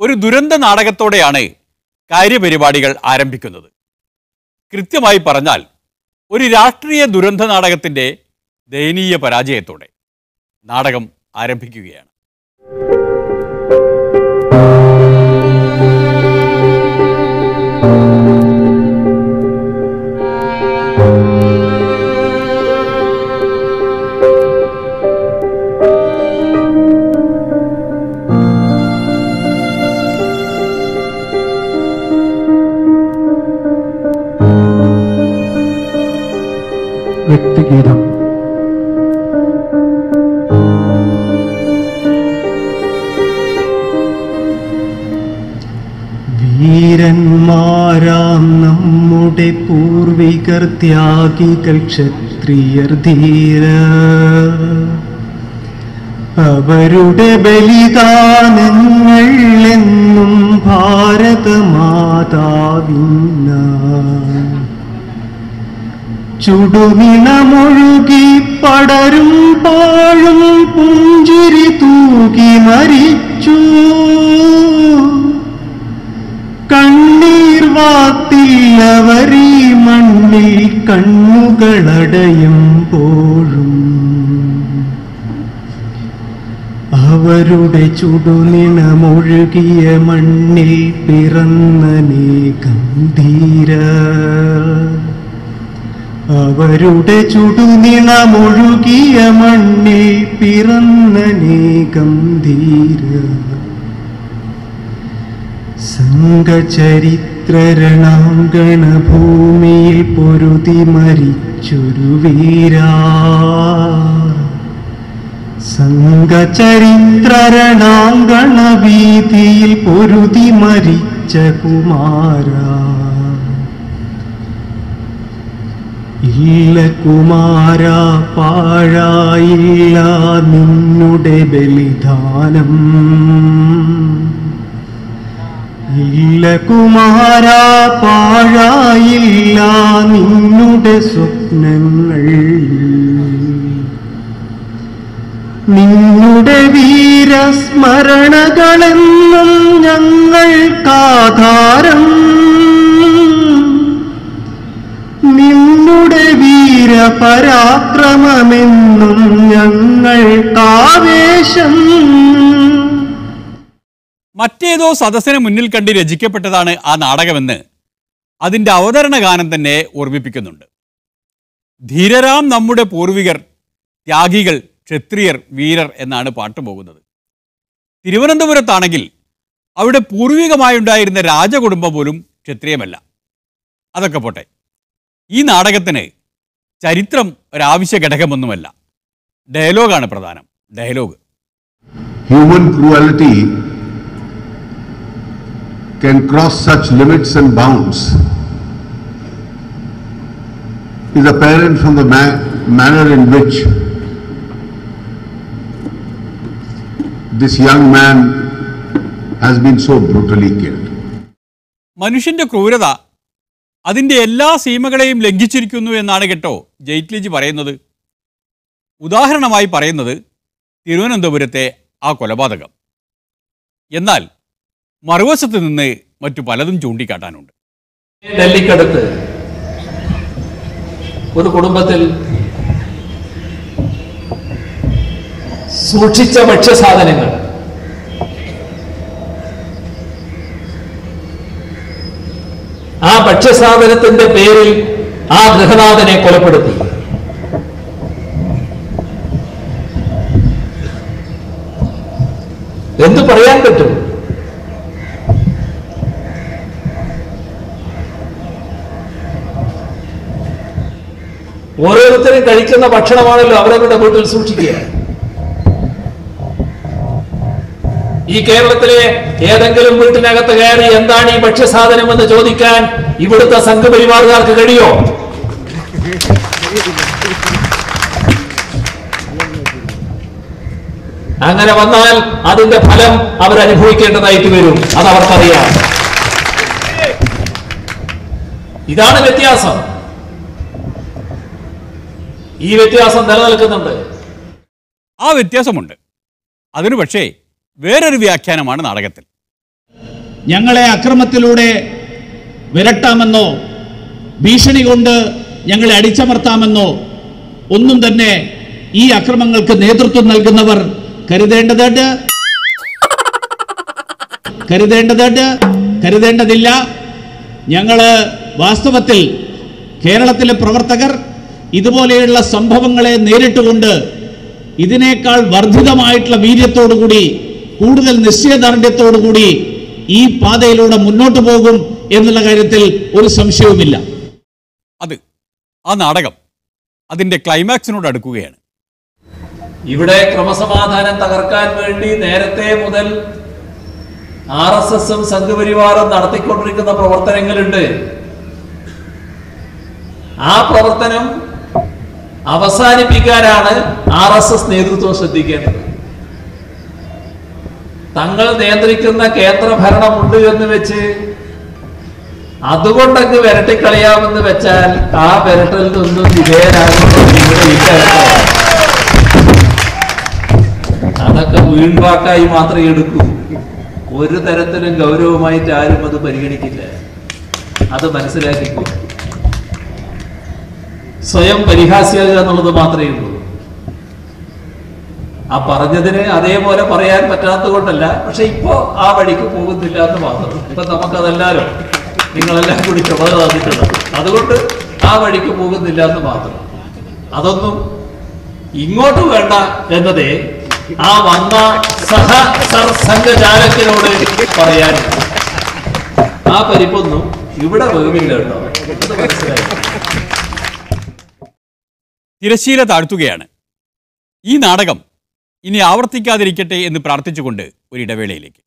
ഒരു ദുരന്ത നാടകത്തോടെയാണ് കാര്യപരിപാടികൾ ആരംഭിക്കുന്നത്. കൃത്യമായി പറഞ്ഞാൽ ഒരു രാഷ്ട്രീയ ദുരന്ത നാടകത്തിന്റെ ദയനീയ പരാജയത്തോടെ നാടകം ആരംഭിക്കുകയാണ്. വ്യക്തിഗീതം. വീരന്മാരാം നമ്മുടെ പൂർവികർ ത്യാഗികൾ ക്ഷത്രിയർ ധീര. അവരുടെ ബലിദാനങ്ങൾ എന്നും ഭാരതമാതാവിന്ന ചുടുനിണമൊഴുകി പടരും പാഴും പുഞ്ചിരി തൂകി മരിച്ചു. കണ്ണീർ വാത്തില്ലവരീ മണ്ണിൽ കണ്ണുകളടയുമ്പോഴും അവരുടെ ചുടുനിണമൊഴുകിയ മണ്ണിൽ പിറന്നനേകം ധീര അവരുടെ ചുടുനിണമൊഴുകിയ മണ്ണിൽ പിറന്നനേകം ധീര. സംഘചരിത്രരണാങ്കണ ഭൂമിയിൽ പൊരുതി മരിച്ചൊരു വീരാ. സംഘചരിത്രരണാങ്കണ വീതിയിൽ പൊരുതി മരിച്ച കുമാരാ. ഇല്ല കുമാര പാഴായില്ല നിന്നുടെ ബലിദാനം. ഇല്ല കുമാര പാഴായില്ല നിന്നുടെ സ്വപ്നങ്ങൾ. നിന്നുടെ വീരസ്മരണകളെന്നും ഞങ്ങൾക്കാധാരം നിന്നുടെ വീര പരാക്രമമെന്നും ഞങ്ങൾക്കാവേശം മറ്റേതോ സദസ്സിന് മുന്നിൽ കണ്ട് രചിക്കപ്പെട്ടതാണ് ആ നാടകമെന്ന് അതിന്റെ അവതരണ ഗാനം തന്നെ ഓർമ്മിപ്പിക്കുന്നുണ്ട്. ധീരരാം നമ്മുടെ പൂർവികർ ത്യാഗികൾ ക്ഷത്രിയർ വീരർ എന്നാണ് പാട്ട് പോകുന്നത്. തിരുവനന്തപുരത്താണെങ്കിൽ അവിടെ പൂർവികമായുണ്ടായിരുന്ന രാജകുടുംബം പോലും ക്ഷത്രിയമല്ല. അതൊക്കെ പോട്ടെ. ഈ നാടകത്തിന് ചരിത്രം ഒരാവശ്യ ഘടകമൊന്നുമല്ല ഡയലോഗാണ് പ്രധാനം dialogue human cruelty can cross such limits and bounds is apparent from the ma- manner in which this young man has been so brutally killed. മനുഷ്യന്റെ ക്രൂരത അതിന്റെ എല്ലാ സീമകളെയും ലംഘിച്ചിരിക്കുന്നു എന്നാണ് കേട്ടോ ജെയ്റ്റ്ലിജി പറയുന്നത്. ഉദാഹരണമായി പറയുന്നത് തിരുവനന്തപുരത്തെ ആ കൊലപാതകം. എന്നാൽ മറുവശത്ത് നിന്ന് മറ്റു പലതും ചൂണ്ടിക്കാട്ടാനുണ്ട്. ഡൽഹിക്കടുത്ത് ഒരു കുടുംബത്തിൽ സൂക്ഷിച്ച ഭക്ഷ്യസാധനങ്ങൾ ആ ഭക്ഷ്യസാധനത്തിന്റെ പേരിൽ ആ ഗൃഹനാഥനെ കൊലപ്പെടുത്തി. എന്ത് പറയാൻ പറ്റും? ഓരോരുത്തരും കഴിക്കുന്ന ഭക്ഷണമാണല്ലോ അവരവരുടെ വീട്ടിൽ സൂക്ഷിക്കുക. ഈ കേരളത്തിലെ ഏതെങ്കിലും വീട്ടിനകത്ത് കയറി എന്താണ് ഈ ഭക്ഷ്യസാധനം എന്ന് ചോദിക്കാൻ ഇവിടുത്തെ സംഘപരിവാറുകാർക്ക് കഴിയോ? അങ്ങനെ വന്നാൽ അതിന്റെ ഫലം അവർ അനുഭവിക്കേണ്ടതായിട്ട് വരും. അത് അവർക്കറിയാം. ഇതാണ് വ്യത്യാസം. ഈ വ്യത്യാസം നിലനിൽക്കുന്നുണ്ട്. ആ വ്യത്യാസമുണ്ട്. അതിനു പക്ഷേ വേറൊരു വ്യാഖ്യാനമാണ് നാടകത്തിൽ. ഞങ്ങളെ അക്രമത്തിലൂടെ വിരട്ടാമെന്നോ ഭീഷണി കൊണ്ട് ഞങ്ങളെ അടിച്ചമർത്താമെന്നോ ഒന്നും തന്നെ ഈ അക്രമങ്ങൾക്ക് നേതൃത്വം നൽകുന്നവർ കരുതേണ്ടതായിട്ട് കരുതേണ്ടതായിട്ട് കരുതേണ്ടതില്ല. ഞങ്ങൾ വാസ്തവത്തിൽ കേരളത്തിലെ പ്രവർത്തകർ ഇതുപോലെയുള്ള സംഭവങ്ങളെ നേരിട്ടുകൊണ്ട് ഇതിനേക്കാൾ വർദ്ധിതമായിട്ടുള്ള വീര്യത്തോടുകൂടി കൂടുതൽ നിശ്ചയദാർഢ്യത്തോടുകൂടി ഈ പാതയിലൂടെ മുന്നോട്ട് പോകും എന്നുള്ള കാര്യത്തിൽ ഒരു സംശയവുമില്ല. അത് ആ നാടകം അതിന്റെ ക്ലൈമാക്സിനോട് അടുക്കുകയാണ്. ഇവിടെ ക്രമസമാധാനം തകർക്കാൻ വേണ്ടി നേരത്തെ മുതൽ ആർ എസ് എസും സംഘപരിവാറും നടത്തിക്കൊണ്ടിരിക്കുന്ന പ്രവർത്തനങ്ങളുണ്ട്. ആ പ്രവർത്തനം അവസാനിപ്പിക്കാനാണ് ആർ എസ് എസ് നേതൃത്വം ശ്രദ്ധിക്കേണ്ടത്. തങ്ങൾ നിയന്ത്രിക്കുന്ന കേന്ദ്ര ഭരണമുണ്ട് എന്ന് വെച്ച് അതുകൊണ്ടങ്ങ് വിരട്ടിക്കളയാമെന്ന് വെച്ചാൽ ആ വിരട്ടൽ നിന്നും കേട്ടോ. അതൊക്കെ വീൺവാക്കായി മാത്രമേ എടുക്കൂ. ഒരു തരത്തിലും ഗൗരവമായിട്ട് ആരും അത് പരിഗണിക്കില്ല. അത് മനസ്സിലാക്കിക്കൂ. സ്വയം പരിഹാസ്യത എന്നുള്ളത് മാത്രമേ ഉള്ളൂ. ആ പറഞ്ഞതിന് അതേപോലെ പറയാൻ പറ്റാത്തത് കൊണ്ടല്ല പക്ഷെ ഇപ്പോ ആ വഴിക്ക് പോകുന്നില്ല എന്ന് മാത്രം. ഇപ്പൊ നമുക്കതെല്ലാരും നിങ്ങളെല്ലാം കൂടി ചുമതല തന്നിട്ടുണ്ട് അതുകൊണ്ട് ആ വഴിക്ക് പോകുന്നില്ല എന്ന് മാത്രം. അതൊന്നും ഇങ്ങോട്ട് വേണ്ട എന്നതേ ആ വന്ന സഹ സർ പറയാൻ. ആ പരിപ്പൊന്നും ഇവിടെ വേവില്ല കേട്ടോ. മനസ്സിലായി. തിരശ്ശീല താഴ്ത്തുകയാണ്. ഈ നാടകം ഇനി ആവർത്തിക്കാതിരിക്കട്ടെ എന്ന് പ്രാർത്ഥിച്ചുകൊണ്ട് ഒരു ഇടവേളയിലേക്ക്.